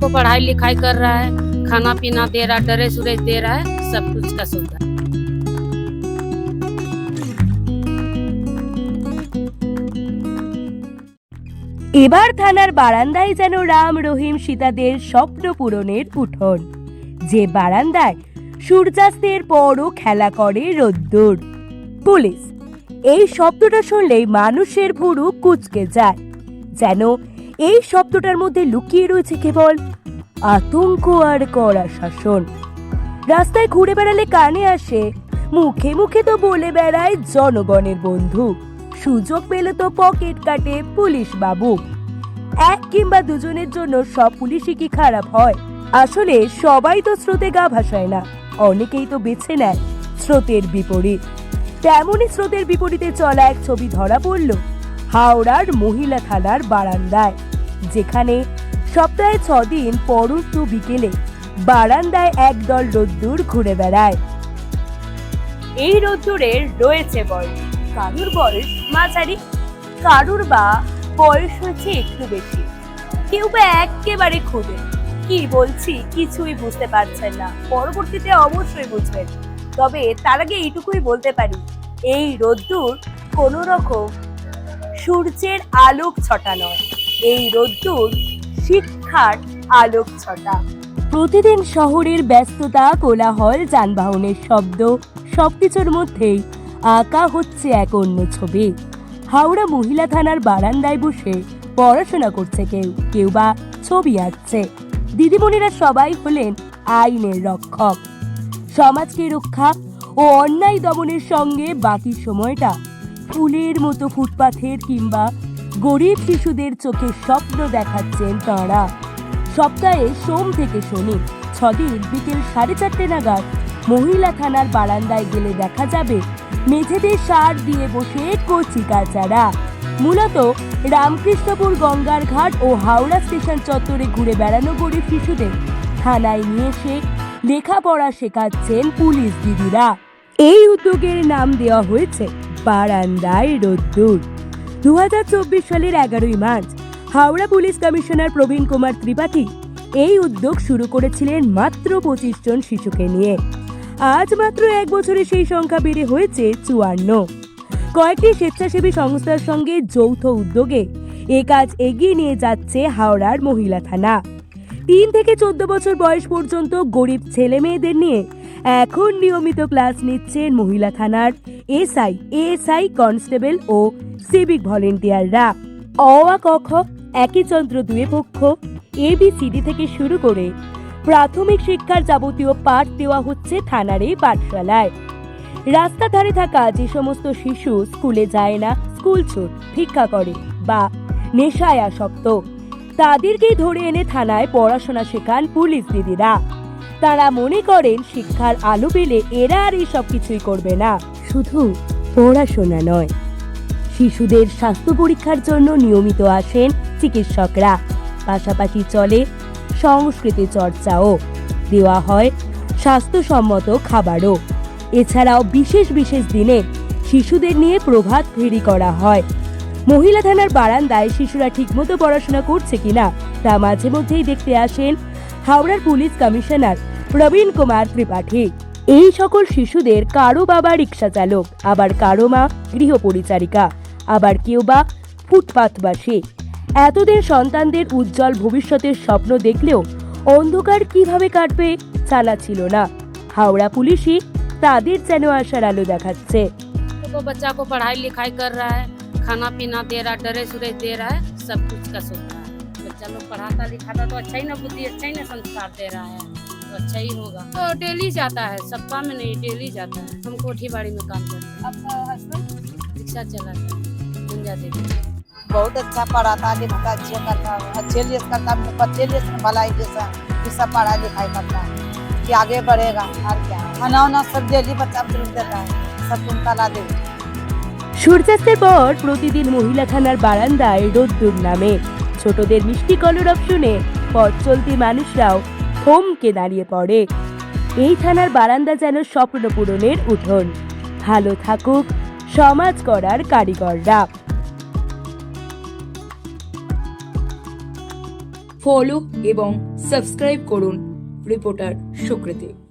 को पढ़ाई लिखाई कर रहा है खाना पीना दे रहा है ड्रेस उरेस दे रहा है सब कुछ का सुविधा এবার থানার বারান্দায় যেন রাম রহিম সীতাদের স্বপ্ন পূরণের উঠোন যে বারান্দায় সূর্যাস্তের পরও খেলা করে রোদ্দুর পুলিশ এই শব্দটা শুনলেই মানুষের ভুরু কুচকে যায় যেন এই শব্দটার মধ্যে লুকিয়ে রয়েছে কেবল আতঙ্ক আর কড়া শাসন। রাস্তায় ঘুরে বেড়ালে কানে আসে, মুখে মুখে তো বলে বেড়ায় জনগণের বন্ধু। সুযোগ পেলে তো পকেট কাটে পুলিশ বাবু। এক কিংবা দুজনের জন্য সব পুলিশই কি খারাপ হয়? আসলে সবাই তো স্রোতে গা ভাসায় না, অনেকেই তো বেছে নেয় স্রোতের বিপরীত। তেমনই স্রোতের বিপরীতে চলা এক ছবি ধরা পড়ল। হাওড়ার মহিলা থানার বারান্দায়। যেখানে সপ্তাহে ছদিন পরন্ত বিকেলে বারান্দায় একদল রোদ্দুর ঘুরে বেড়ায়। এই রোদ্দুরের রয়েছে বয়স কারুর বয়স মাঝারি, কারুর বা বয়স হচ্ছে একটু বেশি। কেউ বা একেবারে খুদে কি বলছি কিছুই বুঝতে পারছেন না। পরবর্তীতে অবশ্যই বুঝবেন। তবে তার আগে এইটুকুই বলতে পারি, এই রোদ্দুর কোনো রকম সূর্যের আলোক ছটা নয় এই রোদ্দুর শিক্ষার আলোক ছটা। প্রতিদিন শহরের ব্যস্ততা, কোলাহল, যানবাহনের শব্দ সবকিছুর মধ্যেই আঁকা হচ্ছে এক অন্য ছবি। হাওড়া মহিলা থানার বারান্দায় বসে পড়াশোনা করছে কেউ কেউ বা ছবি আঁকছে। দিদিমণিরা সবাই হলেন আইনের রক্ষক। সমাজকে রক্ষা ও অন্যায় দমনের সঙ্গে বাকি সময়টা ফুলের মতো ফুটপাথের কিংবা গরিব শিশুদের চোখে স্বপ্ন দেখাচ্ছেন তাঁরা। সপ্তাহে সোম থেকে শনি, ছদিন বিকেল সাড়ে চারটে নাগাদ মহিলা থানার বারান্দায় গেলে দেখা যাবে মেঝেতে সার দিয়ে বসে কচি কাচারা। মূলত রামকৃষ্ণপুর গঙ্গার ঘাট ও হাওড়া স্টেশন চত্বরে ঘুরে বেড়ানো গরিব শিশুদের থানায় নিয়ে এসে লেখাপড়া শেখাচ্ছেন পুলিশ দিদিরা। এই উদ্যোগের নাম দেওয়া হয়েছে বারান্দায় রোদ্দুর। দু সালের এগারোই March, Howrah police commissioner Prabin Kumar Tripathi এই উদ্যোগ শুরু করেছিলেন মাত্র পঁচিশ জন শিশুকে নিয়ে। আজ মাত্র এক বছরে সেই সংখ্যা বেড়ে হয়েছে চুয়ান্ন। কয়েকটি স্বেচ্ছাসেবী সংস্থার সঙ্গে যৌথ উদ্যোগে এ কাজ এগিয়ে নিয়ে যাচ্ছে হাওড়ার মহিলা থানা। তিন থেকে চোদ্দ বছর বয়স পর্যন্ত গরিব ছেলে মেয়েদের নিয়ে এখন নিয়মিত ক্লাস নিচ্ছেন মহিলা থানার এসআই, এএসআই কনস্টেবল ও সিভিক ভলেন্টিয়াররা। অ আ ক খ, একই চন্দ্র দুয়ে পক্ষ, এবিসিডি থেকে শুরু করে প্রাথমিক শিক্ষার যাবতীয় পাঠ দেওয়া হচ্ছে থানার এই পাঠশালায়। রাস্তা ধারে থাকা যে সমস্ত শিশু স্কুলে যায় না, স্কুল ছুট ভিক্ষা করে বা নেশায় আসক্ত। তাদেরকেই ধরে এনে থানায় পড়াশোনা শেখান পুলিশ দিদিরা। তারা মনে করেন, শিক্ষার আলো পেলে এরা আর এই সব কিছুই করবে না। শুধু পড়াশোনা নয়, শিশুদের স্বাস্থ্য পরীক্ষার জন্য নিয়মিত আসেন চিকিৎসকরা। পাশাপাশি চলে সংস্কৃতি চর্চাও। দেওয়া হয় স্বাস্থ্যসম্মত খাবারও। এছাড়াও বিশেষ বিশেষ দিনে শিশুদের নিয়ে প্রভাত ফেরি করা হয়। মহিলা থানার বারান্দায় শিশুরা ঠিকমতো পড়াশোনা করছে কিনা তা মাঝে মধ্যেই দেখতে আসেন হাওড়ার পুলিশ কমিশনার প্রবীণ কুমার ত্রিপাঠী। এই সকল শিশুদের কারও বাবা রিক্সা চালক, আবার কারও মা গৃহপরিচারিকা আবার কেউ বা ফুটপাথবাসী। এতদের সন্তানদের উজ্জ্বল ভবিষ্যতের স্বপ্ন দেখলেও অন্ধকার কীভাবে কাটবে জানা ছিল না। হাওড়া পুলিশই তাদের যেন আসার আলো দেখাচ্ছে। বাচ্চা কো পড়াই লিখাই কর রা হ্যাঁ खाना पीना दे रहा ड्रेस उरेस दे रहा है, सब कुछ का सुविधा है। बच्चा लोग पढ़ाता लिखाता तो अच्छा ही ना, बुद्धि अच्छा ही ना संस्कार दे रहा है तो अच्छा ही होगा। तो डेली जाता है, सप्ताह में नहीं, डेली जाता है। हम कोठी बाड़ी में काम करते हैं। रिक्शा चलाता गुंजा देवी। बहुत अच्छा पढ़ाता, लिखता, अच्छे करता, अच्छे लिए करता, बच्चे लिए भलाई जैसा ये सब पढ़ाई लिखाई करता है। कि आगे बढ़ेगा, और क्या। खाना वाना सब डेली बच्चा देता है, सब तुम कला दे সূর্যাস্তের পর প্রতিদিন মহিলা থানার বারান্দায় রোদ্দুর নামে। ছোটদের মিষ্টি কলরব শুনে পথ চলতি মানুষরাও থমকে দাঁড়িয়ে পড়ে। এই থানার বারান্দা যেন স্বপ্ন পূরণের উঠোন। ভালো থাকুক, সমাজ করার কারিগররা। ফলো এবং সাবস্ক্রাইব করুন রিপোর্টার সুকৃতি।